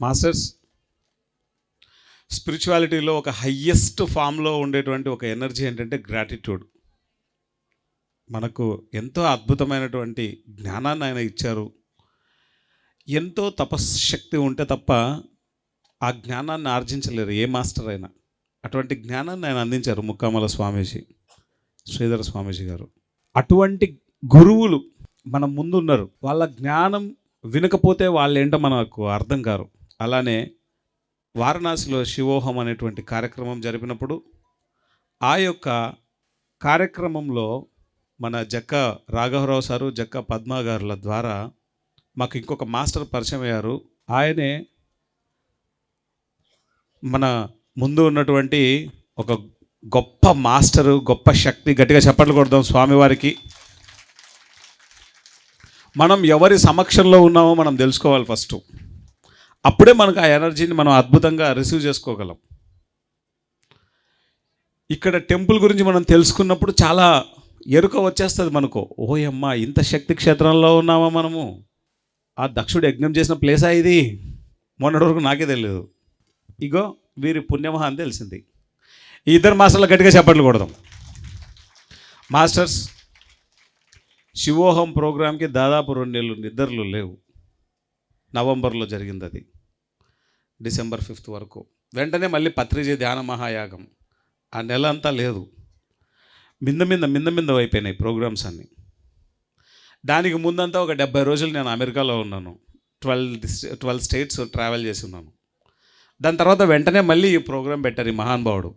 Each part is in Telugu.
మాస్టర్స్ స్పిరిచువాలిటీలో ఒక హయ్యెస్ట్ ఫామ్లో ఉండేటువంటి ఒక ఎనర్జీ ఏంటంటే గ్రాటిట్యూడ్. మనకు ఎంతో అద్భుతమైనటువంటి జ్ఞానాన్ని ఆయన ఇచ్చారు. ఎంతో తపశ్శక్తి ఉంటే తప్ప ఆ జ్ఞానాన్ని ఆర్జించలేరు ఏ మాస్టర్ అయినా. అటువంటి జ్ఞానాన్ని ఆయన అందించారు ముక్కామల స్వామీజీ శ్రీధర స్వామీజీ గారు. అటువంటి గురువులు మన ముందున్నారు. వాళ్ళ జ్ఞానం వినకపోతే వాళ్ళు ఏంటో మనకు అర్థం కారు. అలానే వారణాసిలో శివోహం అనేటువంటి కార్యక్రమం జరిపినప్పుడు ఆ యొక్క కార్యక్రమంలో మన జక్క రాఘవరావు సారు జక్క పద్మాగారుల ద్వారా మాకు ఇంకొక మాస్టర్ పరిచయం అయ్యారు. ఆయనే మన ముందు ఉన్నటువంటి ఒక గొప్ప మాస్టరు గొప్ప శక్తి గట్టిగా చప్పట్లు కొడదాం స్వామివారికి. మనం ఎవరి సమక్షంలో ఉన్నామో మనం తెలుసుకోవాలి ఫస్ట్. అప్పుడే మనకు ఆ ఎనర్జీని మనం అద్భుతంగా రిసీవ్ చేసుకోగలం. ఇక్కడ టెంపుల్ గురించి మనం తెలుసుకున్నప్పుడు చాలా ఎరుక వచ్చేస్తుంది మనకు. ఓయమ్మ ఇంత శక్తి క్షేత్రంలో ఉన్నామా మనము? ఆ దక్షుడు యజ్ఞం చేసిన ప్లేసా ఇది? మొన్నటి వరకు నాకే తెలియదు ఇగో వీరి పుణ్యమహ అని తెలిసింది. ఈ ఇద్దరు మాస్టర్లు గట్టిగా చెప్పట్లు కొడదాం. మాస్టర్స్ శివోహం ప్రోగ్రామ్కి దాదాపు రెండు నెలలు నిద్రలు లేవు. నవంబర్లో జరిగింది అది డిసెంబర్ ఫిఫ్త్ వరకు. వెంటనే మళ్ళీ పత్రిజీ ధ్యాన మహాయాగం. ఆ నెల అంతా లేదు. మింద మింద మింద మింద అయిపోయినాయి ప్రోగ్రామ్స్ అన్నీ. దానికి ముందంతా ఒక డెబ్బై రోజులు నేను అమెరికాలో ఉన్నాను. ట్వెల్వ్ ట్వెల్వ్ స్టేట్స్ ట్రావెల్ చేసి ఉన్నాను. దాని తర్వాత వెంటనే మళ్ళీ ఈ ప్రోగ్రాం పెట్టారు ఈ మహానుభావుడు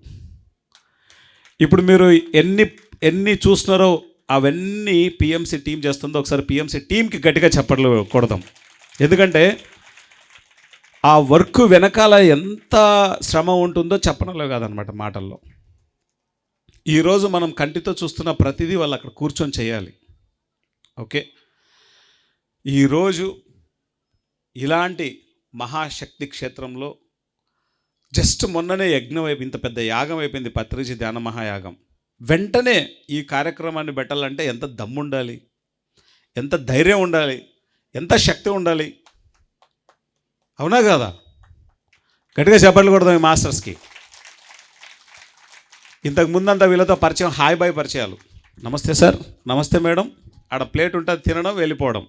ఇప్పుడు మీరు ఎన్ని ఎన్ని చూస్తున్నారో అవన్నీ పిఎంసీ టీం చేస్తుందో ఒకసారి పిఎంసీ టీంకి గట్టిగా చెప్పట్లు కొడదాం. ఎందుకంటే ఆ వర్క్ వెనకాల ఎంత శ్రమ ఉంటుందో చెప్పడంలో కాదనమాట మాటల్లో. ఈరోజు మనం కంటితో చూస్తున్న ప్రతిదీ వాళ్ళు అక్కడ కూర్చొని చేయాలి. ఓకే? ఈరోజు ఇలాంటి మహాశక్తి క్షేత్రంలో జస్ట్ మొన్ననే యజ్ఞం అయిపోయి ఇంత పెద్ద యాగం అయిపోయింది పత్రిజీ ధ్యాన మహాయాగం. వెంటనే ఈ కార్యక్రమాన్ని పెట్టాలంటే ఎంత దమ్ముండాలి? ఎంత ధైర్యం ఉండాలి? ఎంత శక్తి ఉండాలి? అవునా కదా? గట్టిగా చెప్పట్లు కూడా మీ మాస్టర్స్కి. ఇంతకు ముందంతా వీళ్ళతో పరిచయం హాయ్ బాయ్ పరిచయాలు. నమస్తే సార్ నమస్తే మేడం. ఆడ ప్లేట్ ఉంటుంది తినడం వెళ్ళిపోవడం.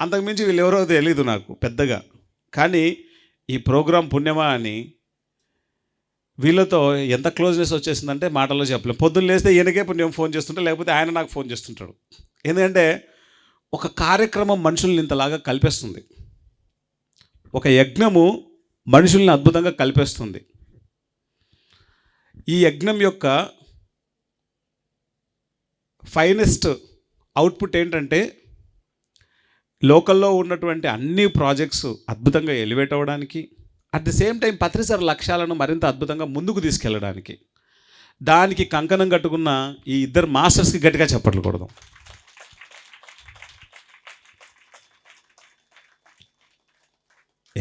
అంతకుమించి వీళ్ళు ఎవరో తెలీదు నాకు పెద్దగా. కానీ ఈ ప్రోగ్రాం పుణ్యమా అని వీళ్ళతో ఎంత క్లోజ్నెస్ వచ్చేసిందంటే మాటల్లో చెప్పలేం. పొద్దున్న లేస్తే ఈయనకే పుణ్యం ఫోన్ చేస్తుంటే లేకపోతే ఆయన నాకు ఫోన్ చేస్తుంటాడు. ఎందుకంటే ఒక కార్యక్రమం మనుషుల్ని ఇంతలాగా కల్పిస్తుంది. ఒక యజ్ఞము మనుషుల్ని అద్భుతంగా కలిపేస్తుంది. ఈ యజ్ఞం యొక్క ఫైనెస్ట్ అవుట్పుట్ ఏంటంటే లోకల్లో ఉన్నటువంటి అన్ని ప్రాజెక్ట్స్ అద్భుతంగా ఎలివేట్ అవ్వడానికి అట్ ది సేమ్ టైం పత్రిసర లక్ష్యాలను మరింత అద్భుతంగా ముందుకు తీసుకెళ్ళడానికి దానికి కంకణం కట్టుకున్న ఈ ఇద్దరు మాస్టర్స్కి గట్టిగా చప్పట్లు కొడదాం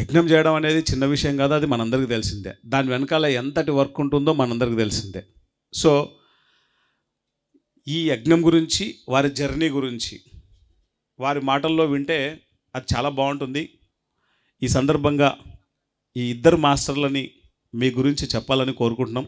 యజ్ఞం చేయడం అనేది చిన్న విషయం కాదు అది మనందరికీ తెలిసిందే. దాని వెనకాల ఎంతటి వర్క్ ఉంటుందో మనందరికీ తెలిసిందే. సో ఈ యజ్ఞం గురించి వారి జర్నీ గురించి వారి మాటల్లో వింటే అది చాలా బాగుంటుంది. ఈ సందర్భంగా ఈ ఇద్దరు మాస్టర్లని మీ గురించి చెప్పాలని కోరుకుంటున్నాం.